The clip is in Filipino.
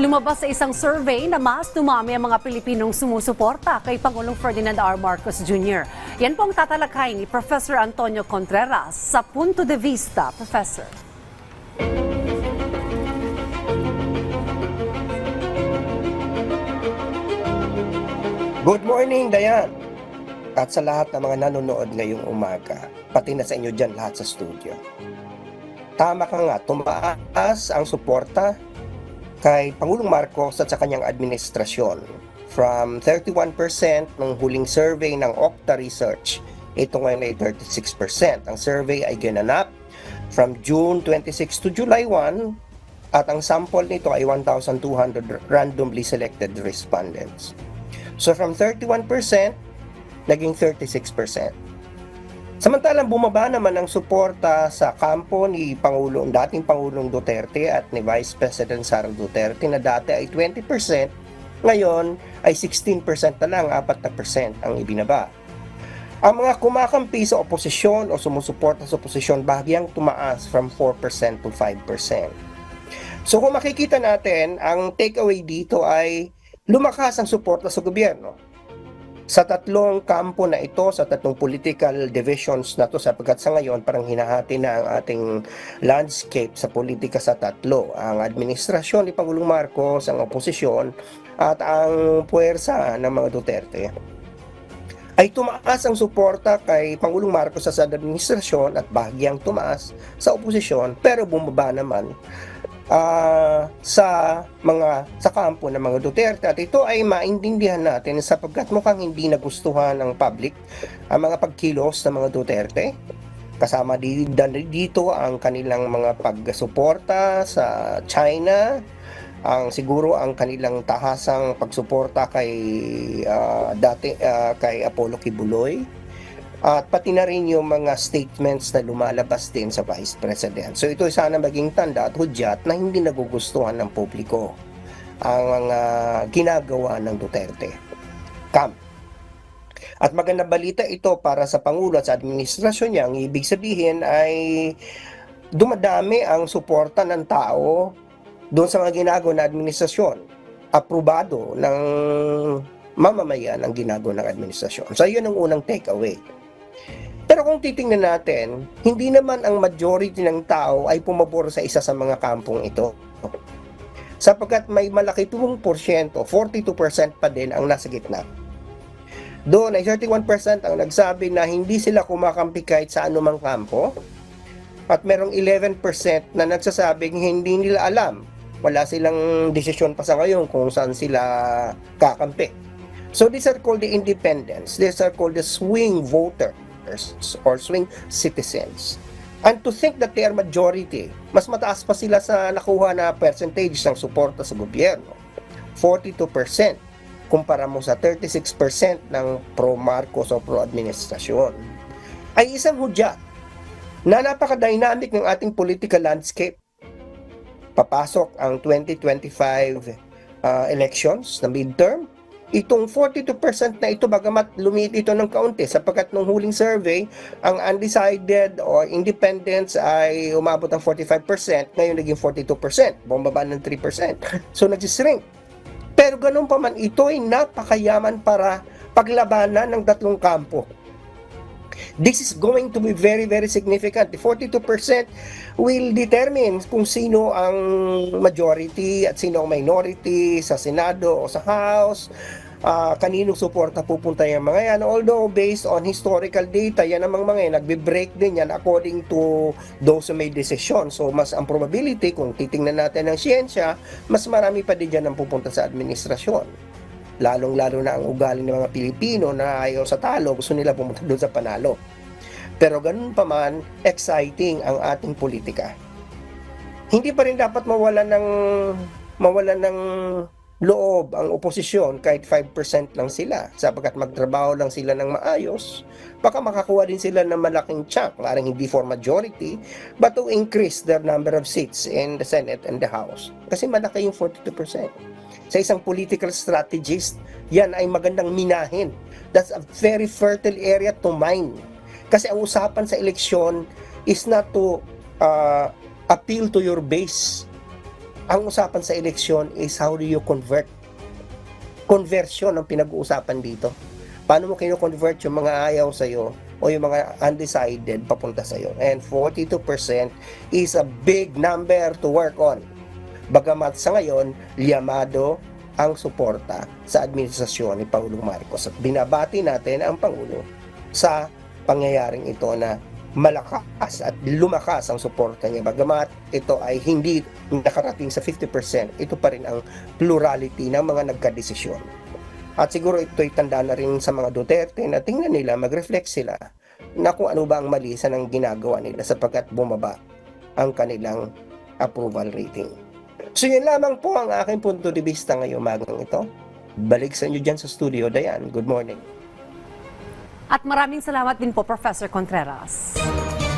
Lumabas sa isang survey na mas dumami ang mga Pilipinong sumusuporta kay Pangulong Ferdinand R. Marcos Jr. Yan po ang tatalakay ni Professor Antonio Contreras sa Punto de Vista. Professor. Good morning, Dayan! At sa lahat ng mga nanonood ngayong umaga, pati na sa inyo dyan lahat sa studio. Tama ka nga, tumaas ang suporta kay Pangulong Marcos at sa kanyang administrasyon from 31% ng huling survey ng Okta Research. Ito ngayon ay 36%. Ang survey ay ginanap from June 26 to July 1 at ang sample nito ay 1,200 randomly selected respondents. So from 31%, naging 36%. Samantalang bumaba naman ang suporta sa kampo ni Pangulong, dating Pangulong Duterte at ni Vice President Sara Duterte na dati ay 20%, ngayon ay 16% na lang, 4% ang ibinaba. Ang mga kumakampi sa oposisyon o sumusuporta sa oposisyon bahagyang tumaas from 4% to 5%. So kung makikita natin, ang takeaway dito ay lumakas ang suporta sa gobyerno. Sa tatlong kampo na ito, sa tatlong political divisions na to sapagkat sa ngayon parang hinahati na ang ating landscape sa politika sa tatlo. Ang administrasyon ni Pangulong Marcos, ang oposisyon, at ang puwersa ng mga Duterte ay tumaas ang suporta kay Pangulong Marcos sa administrasyon at bahagyang tumaas sa oposisyon pero bumaba naman ah, sa mga sa kampo ng mga Duterte. At ito ay maintindihan natin sapagkat mukhang hindi nagustuhan ng public ang mga pagkilos ng mga Duterte. Kasama dito ang kanilang mga pagsuporta sa China ang siguro ang kanilang tahasang pagsuporta kay ah, dati ah, kay Apollo Kibuloy at pati na rin yung mga statements na lumalabas din sa Vice President. So ito sana maging tanda at hudyat na hindi nagugustuhan ng publiko ang mga ginagawa ng Duterte. Camp. At maganda balita ito para sa Pangulo at sa administrasyon niya. Ang ibig sabihin ay dumadami ang suporta ng tao doon sa mga ginagawa na administrasyon. Aprobado ng mamamayan ang ginagawa ng administrasyon. So yun ang unang takeaway. Pero kung titingnan natin, hindi naman ang majority ng tao ay pumabor sa isa sa mga kampong ito. Sapagkat may malaki 2%, 42% pa din ang nasa gitna. Doon ay 31% ang nagsabi na hindi sila kumakampi kahit sa anumang kampo. At merong 11% na nagsasabing hindi nila alam. Wala silang desisyon pa sa ngayon kung saan sila kakampi. So these are called the independents. These are called the swing voters or swing citizens. And to think that they are majority, mas mataas pa sila sa nakuha na percentage ng suporta sa gobyerno. 42% kumpara mo sa 36% ng pro-Marcos o pro-administrasyon. Ay isang hudyat na napaka-dynamic ng ating political landscape. Papasok ang 2025 uh, elections na midterm itong 42% na ito bagamat lumiit ito ng kaunti sapagkat nung huling survey ang undecided o independents ay umabot ng 45% ngayon naging 42% bumaba ng 3% so nagsishrink. Pero ganun pa man ito ay napakayaman para paglabanan ng tatlong kampo This is going to be very, very significant. The 42% will determine kung sino ang majority at sino ang minority sa Senado o sa House. Uh, kaninong suporta pupunta yung mga yan. Although based on historical data, yan namang mga yan, nagbe-break din yan according to those who made decision. So mas ang probability, kung titingnan natin ng siyensya, mas marami pa din dyan ang pupunta sa administrasyon lalong-lalo na ang ugali ng mga Pilipino na ayaw sa talo, gusto nila pumunta doon sa panalo. Pero ganun pa man, exciting ang ating politika. Hindi pa rin dapat mawala ng mawala ng loob ang oposisyon kahit 5% lang sila sapagkat magtrabaho lang sila ng maayos baka makakuha din sila ng malaking chunk maaaring hindi for majority but to increase their number of seats in the Senate and the House kasi malaki yung 42% sa isang political strategist yan ay magandang minahin that's a very fertile area to mine kasi ang usapan sa eleksyon is not to uh, appeal to your base ang usapan sa eleksyon is how do you convert? Conversion ang pinag-uusapan dito. Paano mo kino-convert yung mga ayaw sa'yo o yung mga undecided papunta sa'yo? And 42% is a big number to work on. Bagamat sa ngayon, liyamado ang suporta sa administrasyon ni Pangulong Marcos at binabati natin ang Pangulo sa pangyayaring ito na malakas at lumakas ang suporta niya. Bagamat ito ay hindi nakarating sa 50%, ito pa rin ang plurality ng mga nagkadesisyon. At siguro ito'y tanda na rin sa mga Duterte na tingnan nila, mag-reflect sila na kung ano ba ang mali sa nang ginagawa nila sapagkat bumaba ang kanilang approval rating. So yun lamang po ang aking punto de vista ngayong umagang ito. Balik sa inyo dyan sa studio, Dayan. Good morning. At maraming salamat din po, Professor Contreras.